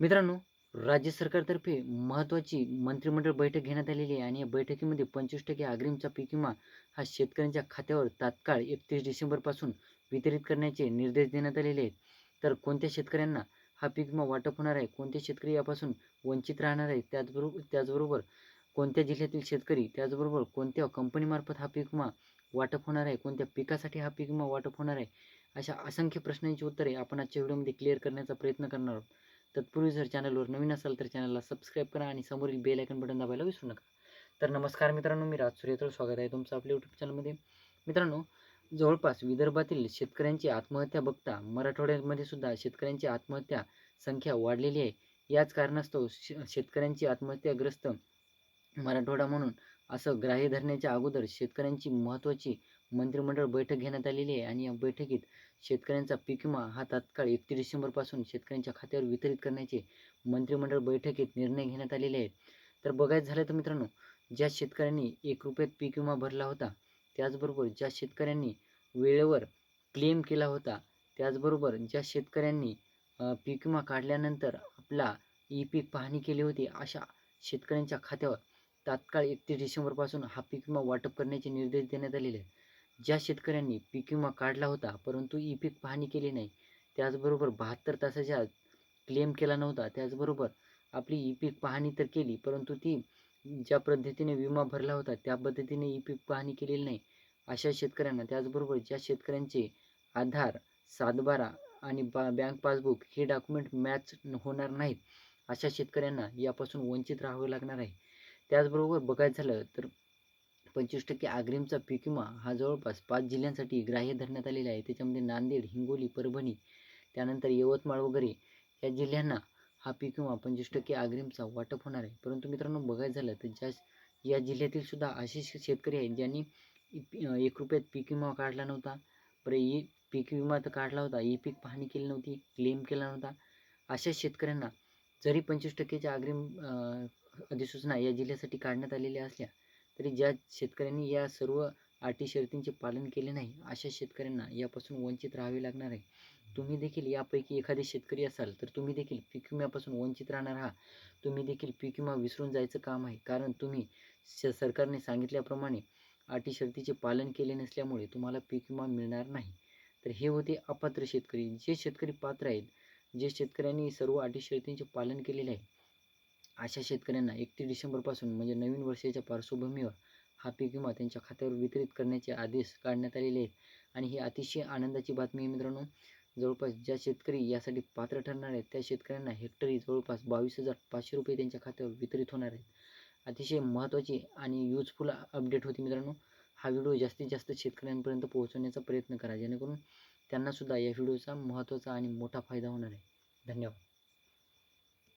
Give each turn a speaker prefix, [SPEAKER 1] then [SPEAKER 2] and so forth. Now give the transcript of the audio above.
[SPEAKER 1] मित्रांनो राज्य सरकारतर्फे महत्त्वाची मंत्रिमंडळ बैठक घेण्यात आलेली आहे आणि या बैठकीमध्ये पंचवीस टक्के अग्रिमचा पीक विमा हा शेतकऱ्यांच्या खात्यावर तात्काळ एकतीस डिसेंबरपासून वितरित करण्याचे निर्देश देण्यात आलेले आहेत. तर कोणत्या शेतकऱ्यांना हा पीक विमा वाटप होणार आहे? कोणते शेतकरी यापासून वंचित राहणार आहे त्याचबरोबर त्याचबरोबर कोणत्या जिल्ह्यातील शेतकरी त्याचबरोबर कोणत्या कंपनीमार्फत हा पीक विमा वाटप होणार आहे? कोणत्या पिकासाठी हा पीक विमा वाटप होणार आहे? अशा असंख्य प्रश्नांची उत्तरे आपण आजच्या व्हिडिओमध्ये क्लिअर करण्याचा प्रयत्न करणार आहोत. तत्पूर्वी जर चॅनलवर नवीन असाल तर चॅनलला सबस्क्राईब करा आणि समोरील बेल आयकन बटन दाबायला विसरू नका. तर नमस्कार मित्रांनो मी राज सूर्यतळ स्वागत आहे तुमचं आपल्या यूट्यूब चॅनलमध्ये मित्रांनो जवळपास विदर्भातील शेतकऱ्यांची आत्महत्या बघता मराठवाड्यामध्ये सुद्धा शेतकऱ्यांची आत्महत्या संख्या वाढलेली आहे. याच कारणास्तव शेतकऱ्यांची आत्महत्याग्रस्त मराठवाडा म्हणून असं ग्राह्य धरण्याच्या अगोदर शेतकऱ्यांची महत्त्वाची मंत्रिमंडळ बैठक घेण्यात आलेली आहे आणि या बैठकीत शेतकऱ्यांचा पीक विमा हा तात्काळ एकतीस डिसेंबरपासून शेतकऱ्यांच्या खात्यावर वितरित करण्याचे मंत्रिमंडळ बैठकीत निर्णय घेण्यात आलेले आहेत. तर बघायचं झालं तर मित्रांनो ज्या शेतकऱ्यांनी एक रुपयात पीक विमा भरला होता त्याचबरोबर ज्या शेतकऱ्यांनी वेळेवर क्लेम केला होता त्याचबरोबर ज्या शेतकऱ्यांनी पीक विमा काढल्यानंतर आपला ई पीक पाहणी केली होती अशा शेतकऱ्यांच्या खात्यावर तात्काळ एकतीस डिसेंबरपासून हा पीक विमा वाटप करण्याचे निर्देश देण्यात आलेले आहेत. ज्या शेतकऱ्यांनी पीक विमा काढला होता परंतु ई पीक पाहणी केली नाही त्याचबरोबर बहात्तर तासाच्या क्लेम केला नव्हता त्याचबरोबर आपली ई पीक पाहणी तर केली परंतु ती ज्या पद्धतीने विमा भरला होता त्या पद्धतीने ई पीक पाहणी केलेली नाही. अशा शेतकऱ्यांना त्याचबरोबर ज्या शेतकऱ्यांचे आधार सातबारा आणि बा बँक पासबुक हे डॉक्युमेंट मॅच होणार नाहीत अशा शेतकऱ्यांना यापासून वंचित राहावे लागणार आहे. त्याचबरोबर बघायचं झालं तर पंचवीस टक्के अग्रिमचा पीक विमा हा जवळपास पाच जिल्ह्यांसाठी ग्राह्य धरण्यात आलेला आहे. त्याच्यामध्ये नांदेड हिंगोली परभणी त्यानंतर यवतमाळ वगैरे या जिल्ह्यांना हा पीक विमा पंचवीस टक्के अग्रिमचा वाटप होणार आहे. परंतु मित्रांनो बघायचं झालं तर ज्या या जिल्ह्यातील सुद्धा असे शेतकरी आहेत ज्यांनी एक रुपयात पीक विमा काढला नव्हता. बरं ई पीक विमा तर काढला होता. ई पीक पाहणी केली नव्हती क्लेम केला नव्हता. अशा शेतकऱ्यांना जरी पंचवीस टक्केच्या अग्रिम अधिसूचना या जिल्ह्यासाठी काढण्यात आलेल्या असल्या तरी ज्या शेतकऱ्यांनी या सर्व अटी शर्तींचे पालन केले नाही अशा शेतकऱ्यांना यापासून वंचित राहावे लागणार आहे. तुम्ही देखील यापैकी एखादे शेतकरी असाल तर तुम्ही देखील पीक विम्यापासून वंचित राहणार आहात. तुम्ही देखील पीक विमा विसरून जायचं काम आहे कारण तुम्ही स सरकारने सांगितल्याप्रमाणे अटी शर्तीचे पालन केले नसल्यामुळे तुम्हाला पीक विमा मिळणार नाही. तर हे होते अपात्र शेतकरी. जे शेतकरी पात्र आहेत जे शेतकऱ्यांनी सर्व अटी शर्तींचे पालन केलेले आहे अशा शेतकऱ्यांना एकतीस डिसेंबरपासून म्हणजे नवीन वर्षाच्या पार्श्वभूमीवर हा पीक विमा त्यांच्या खात्यावर वितरित करण्याचे आदेश काढण्यात आलेले आहेत. आणि ही अतिशय आनंदाची बातमी आहे मित्रांनो. जवळपास ज्या शेतकरी यासाठी पात्र ठरणार आहेत त्या शेतकऱ्यांना हेक्टरी जवळपास बावीस हजार पाचशे रुपये त्यांच्या खात्यावर वितरित होणार आहेत. अतिशय महत्त्वाची आणि यूजफुल अपडेट होती मित्रांनो. हा व्हिडिओ जास्तीत जास्त शेतकऱ्यांपर्यंत पोहोचवण्याचा प्रयत्न करा जेणेकरून त्यांनासुद्धा या व्हिडिओचा महत्त्वाचा आणि मोठा फायदा होणार आहे. धन्यवाद.